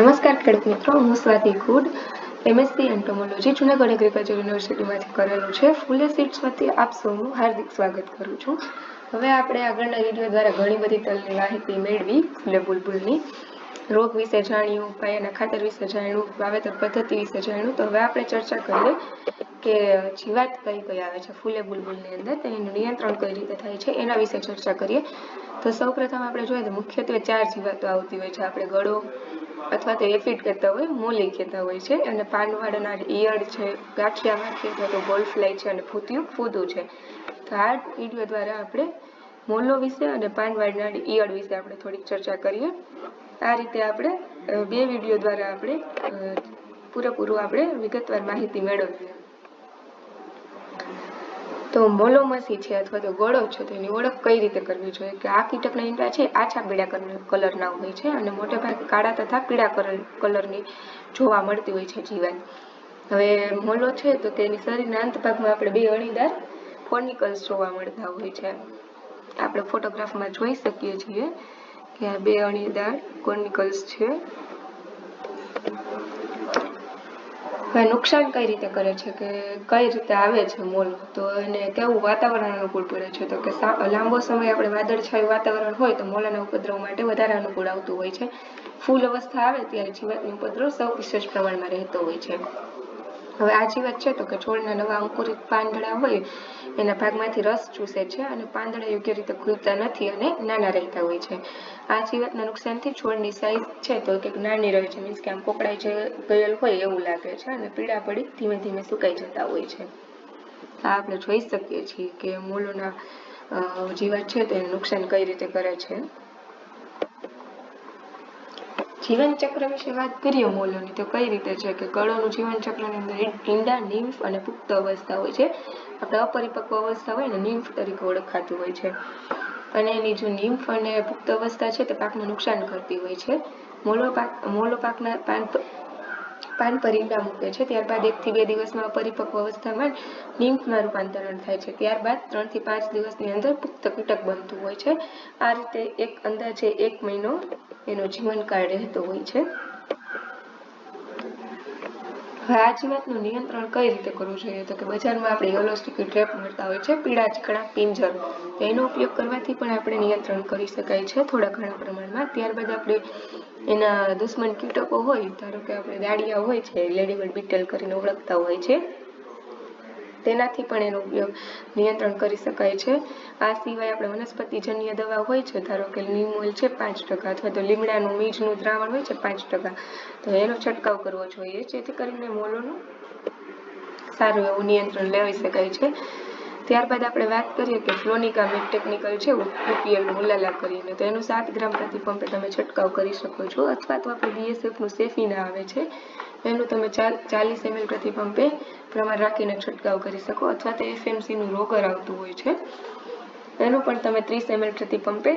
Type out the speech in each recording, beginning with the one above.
નમસ્કાર ખેડૂત મિત્રો, હું Swati Gud MSc entomology Junagadh agriculture યુનિવર્સિટીમાંથી કરેલું છે. ફૂલે સીટ્સમાંથી આપ સૌનું હાર્દિક સ્વાગત કરું છું. હવે આપણે આગળના વીડિયો દ્વારા ઘણી બધી તલની માહિતી મેળવી ફૂલે બુલબુલની. રોગ વિશે જાણ્યું, પાયાના ખાતર વિશે જાણ્યું, વાવેતર પદ્ધતિ વિશે જાણ્યું. તો હવે આપણે ચર્ચા કરીએ કે જીવાત કઈ કઈ આવે છે ફૂલે બુલબુલની અંદર તેનું નિયંત્રણ કઈ રીતે થાય છે, એના વિશે ચર્ચા કરીએ. તો સૌપ્રથમ આપણે જોઈએ તો મુખ્યત્વે ચાર જીવાતો આવતી હોય છે. આપણે ગળો અથવા તો એફિડ કહેતા હોય મોલી કહેતા હોય છે. અને પાનવાળાના ઈયળ છે, ગાંઠિયા માખી અથવા તો ગોલ્ફલાઈ છે અને ફૂતિયું ફૂદું છે. તો આ વીડિયો દ્વારા આપણે મોલો વિશે અને પાનવાડના ઈયળ વિશે આપણે થોડીક ચર્ચા કરીએ. આ રીતે આપણે બે વીડિયો દ્વારા આપણે પૂરેપૂરું આપણે વિગતવાર માહિતી મેળવીએ. તો મોલોમસી છે અથવા તો ગળો છે, તો એની ઓળખ કઈ રીતે કરવી જોઈએ? કે આ કીટકના ઈંડા છે આછા પીળા કલરના હોય છે અને મોટે કાળા તથા પીળા કલરની જોવા મળતી હોય છે જીવાત. હવે મોલો છે તો તેની શરીરના અંત ભાગમાં આપણે બે અણીદાર ફોનિકલ્સ જોવા મળતા હોય છે. આપણે ફોટોગ્રાફમાં જોઈ શકીએ છીએ કે આ બે અણીદાર કોર્નિકલ્સ છે. હવે નુકસાન કઈ રીતે કરે છે કે કઈ રીતે આવે છે મોલ? તો એને કેવું વાતાવરણ અનુકૂળ પડે છે? તો કે લાંબો સમય આપણે વાદળછાયું વાતાવરણ હોય તો મોલાના ઉપદ્રવ માટે વધારે અનુકૂળ આવતું હોય છે. ફૂલ અવસ્થા આવે ત્યારે જીવાતનો ઉપદ્રવ સૌ વિશેષ પ્રમાણમાં રહેતો હોય છે. હવે આ જીવાત છે તો કે છોડના નવા અંકુરિત પાંદડા હોય, એના ભાગમાંથી રસ ચૂસે છે અને પાંદડા યોગ્ય રીતે ખુલતા નથી અને નાના રહેતા હોય છે. આ જીવાતના નુકસાનથી છોડની સાઈઝ છે તો કે નાની રહે છે મીન્સ કે આમ પોકળાઈ જે ગયેલ હોય એવું લાગે છે અને પીળા પડી ધીમે ધીમે સુકાઈ જતા હોય છે. આ આપણે જોઈ શકીએ છીએ કે મૂળોના જીવાત છે તેને નુકસાન કઈ રીતે કરે છે? જીવન ચક્ર વિશે વાત કરીએ મોલોની. તો કઈ રીતે છે કે કળોનું જીવન ચક્રની અંદર ઈંડા નિમ્ફ અને પુખ્ત અવસ્થા હોય છે. આપણે અપરિપક્વ અવસ્થા હોય ને નિમ્ફ તરીકે ઓળખાતું હોય છે. અને એની જો નિમ્ફ અને પુખ્ત અવસ્થા છે તે પાકને નુકસાન કરતી હોય છે. મોલો પાક મોલો પાકના પાન પાન પરિણામ મૂકે છે. ત્યારબાદ એકથી બે દિવસમાં પરિપક્વ અવસ્થામાં નિમ્ફમાં રૂપાંતરણ થાય છે. ત્યારબાદ ત્રણથી પાંચ દિવસની અંદર પુખ્ત કીટક બનતું હોય છે. આ રીતે એક અંદાજે એક મહિનો એનો જીવનકાળ રહેતો હોય છે. આ જીવાતનું નિયંત્રણ કઈ રીતે કરવું જોઈએ? તો કે બજારમાં આપણે યોલોસ્ટિક ટ્રેપ મળતા હોય છે. પીળા ચીકણા પિંજર. તો એનો ઉપયોગ કરવાથી પણ આપણે નિયંત્રણ કરી શકાય છે થોડા ઘણા પ્રમાણમાં. ત્યારબાદ આપણે એના દુશ્મન કીટકો હોય, ધારો કે આપણે દાડિયા હોય છે લેડીબર્ડ બીટલ કરીને ઓળખતા હોય છે, તેનાથી પણ એનો ઉપયોગ નિયંત્રણ કરી શકાય છે. આ સિવાય આપણે વનસ્પતિજન્ય દવા હોય છે, ધારો કે ઓઇલ છે પાંચ ટકા, અથવા તો લીમડાનું મીજનું દ્રાવણ હોય છે પાંચ ટકા, તો એનો છંટકાવ કરવો જોઈએ, જેથી કરીને મોલોનું સારું એવું નિયંત્રણ લેવી શકાય છે. ત્યારબાદ આપણે વાત કરીએ કે ફ્લોનિકા વેટ ટેકનિકલ છે, યુપીએલ મુલાલા કરીને. તો એનું સાત ગ્રામ પ્રતિ પંપે તમે છંટકાવ કરી શકો છો. અથવા તો આપણે બીએસએફનું સેફીના આવે છે. એનું તમે ચાલીસ એમએલ પ્રતિ પંપે પ્રમાણ રાખીને છંટકાવ કરી શકો. અથવા તો એફએમસીનું રોગર આવતું હોય છે. એનું પણ તમે ત્રીસ એમએલ પ્રતિ પંપે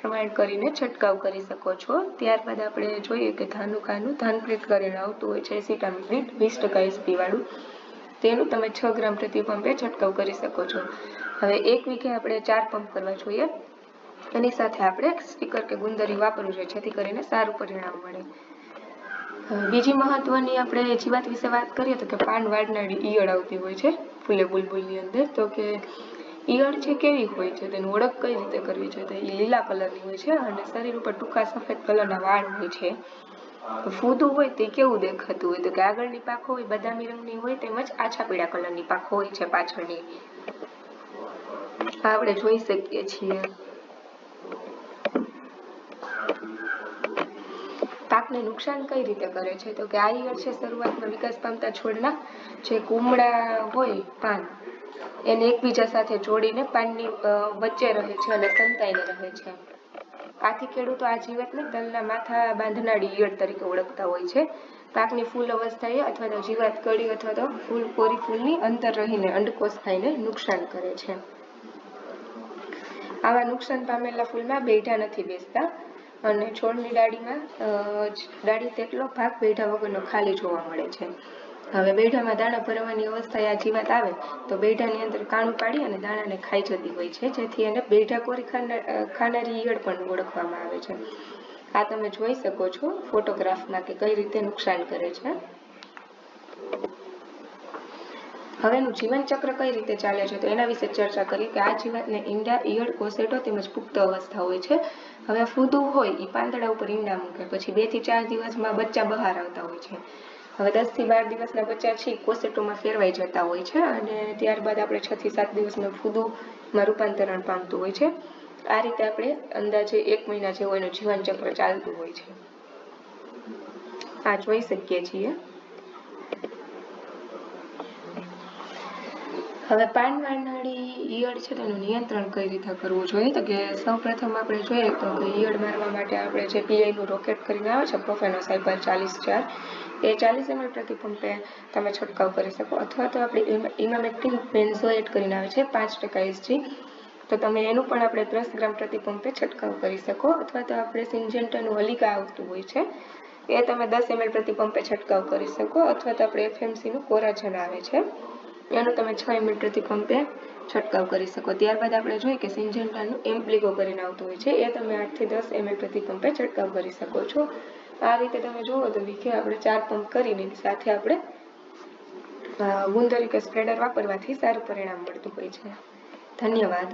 પ્રમાણ કરીને છંટકાવ કરી શકો છો. ત્યારબાદ આપણે જોઈએ કે ધાનુકાનું ધાનપ્રીત કરીને આવતું હોય છે એસિટામિપ્રીટ વીસ ટકા એસપી વાળું. તેનું તમે છ ગ્રામ પ્રતિ પંપે છંટકાવ કરી શકો છો. હવે એક વીઘે આપણે ચાર પંપ કરવા જોઈએ. એની સાથે આપણે સ્પીકર કે ગુંદરી વાપરવું જોઈએ, જેથી કરીને સારું પરિણામ મળે. બીજી મહત્વની આપણે જીવાત વિશે વાત કરીએ તો કે પાન વાળનારી ઈયળ આવતી હોય છે, ફૂલે બુલબુલની અંદર. તો કે ઈયળ છે કેવી હોય છે, તેની ઓળખ કઈ રીતે કરવી છે તો એ લીલા કલરની હોય છે અને શરીર ઉપર ટૂંકા સફેદ કલરના વાળ હોય છે. ફૂદું હોય તે કેવું દેખાતું હોય? તો કે આગળની પાખો હોય, બદામી રંગની હોય, તેમજ આછા પીળા કલરની પાખો હોય છે પાછળની. આપણે જોઈ શકીએ છીએ. પાકને નુકસાન કઈ રીતે કરે છે? તો કે આ છે શરૂઆતમાં વિકાસ પામતા છોડના જે કુમળા હોય પાન, એને એકબીજા સાથે જોડીને પાનની વચ્ચે રહે છે અને સંતાઈને રહે છે. આથી ખેડૂતો આ જીવાતને તલના માથા બાંધનારી ઈયળ તરીકે ઓળખતા હોય છે. પાકની ફૂલ અવસ્થાએ અથવા તો જીવાત કડી અથવા તો ફૂલ કોરી ફૂલની અંતર રહીને અંડકોષ થઈને નુકસાન કરે છે. આવા નુકસાન પામેલા ફૂલમાં બેઠા નથી બેસતા અને છોડની ડાળીમાં ડાળી તેટલો ભાગ બેઠા વગરનો ખાલી જોવા મળે છે. હવે બેઢામાં દાણા ભરવાની અવસ્થાએ આ જીવાત આવે, તો બેઢાની અંદર કાણું પાડી અને દાણાને ખાઈ જતી હોય છે, જેથી એને બેઢા કોરી ખાનારી ઈયળ પણ ઓળખવામાં આવે છે. આ તમે જોઈ શકો છો ફોટોગ્રાફમાં કે કઈ રીતે નુકસાન કરે છે. હવેનું જીવન ચક્ર કઈ રીતે ચાલે છે, તો એના વિશે ચર્ચા કરી કે આ જીવાતને ઈંડા, ઈયળ, કોસેટો તેમજ પુખ્ત અવસ્થા હોય છે. હવે ફૂદું હોય એ પાંદડા ઉપર ઈંડા મૂકે, પછી બેથી ચાર દિવસમાં બચ્ચા બહાર આવતા હોય છે. હવે દસથી બાર દિવસના બચ્ચા છે કોસેટોમાં ફેરવાઈ જતા હોય છે અને ત્યારબાદ આપણે છ થી સાત દિવસમાં ફૂદુમાં રૂપાંતરણ પામતું હોય છે. આ રીતે આપણે અંદાજે એક મહિના જેવું એનું જીવન ચક્ર ચાલતું હોય છે. આ જોઈ શકીએ છીએ. હવે પાન વાળનારી ઈયળ છે તેનું નિયંત્રણ કઈ રીતે કરવું જોઈએ? તો કે સૌપ્રથમ આપણે જોઈએ તો કે ઈયળ મારવા માટે આપણે જે પીઆઈનું રોકેટ કરીને આવે છે પ્રોફેનોસાઇપર ચાલીસ ચાર, એ ચાલીસ એમએલ પ્રતિ પંપે તમે છંટકાવ કરી શકો. અથવા તો આપણે ઇમામેક્ટિન બેન્ઝોએટ કરીને આવે છે, પાંચ ટકા એસજી તો તમે એનું પણ આપણે દસ ગ્રામ પ્રતિ પંપે છંટકાવ કરી શકો. અથવા તો આપણે સિન્જેન્ટાનું હલિકા આવતું હોય છે, એ તમે દસ એમએલ પ્રતિ પંપે છંટકાવ કરી શકો. અથવા તો આપણે એફએમસી નું કોરાજન આવે છે. એનું તમે છ પ્રતિ પંપે છંટકાવ કરી શકો. ત્યારબાદ આપણે જોઈએ કે સિન્જેન્ટાનું એમ્પ્લિકો કરીને આવતું હોય છે. એ તમે આઠથી દસ પ્રતિ પંપે છંટકાવ કરી શકો છો. આ રીતે તમે જુઓ તો વીકે આપણે ચાર પંપ કરીને સાથે આપણે ગુંદર કે સ્પ્રેડર વાપરવાથી સારું પરિણામ મળતું હોય છે. ધન્યવાદ.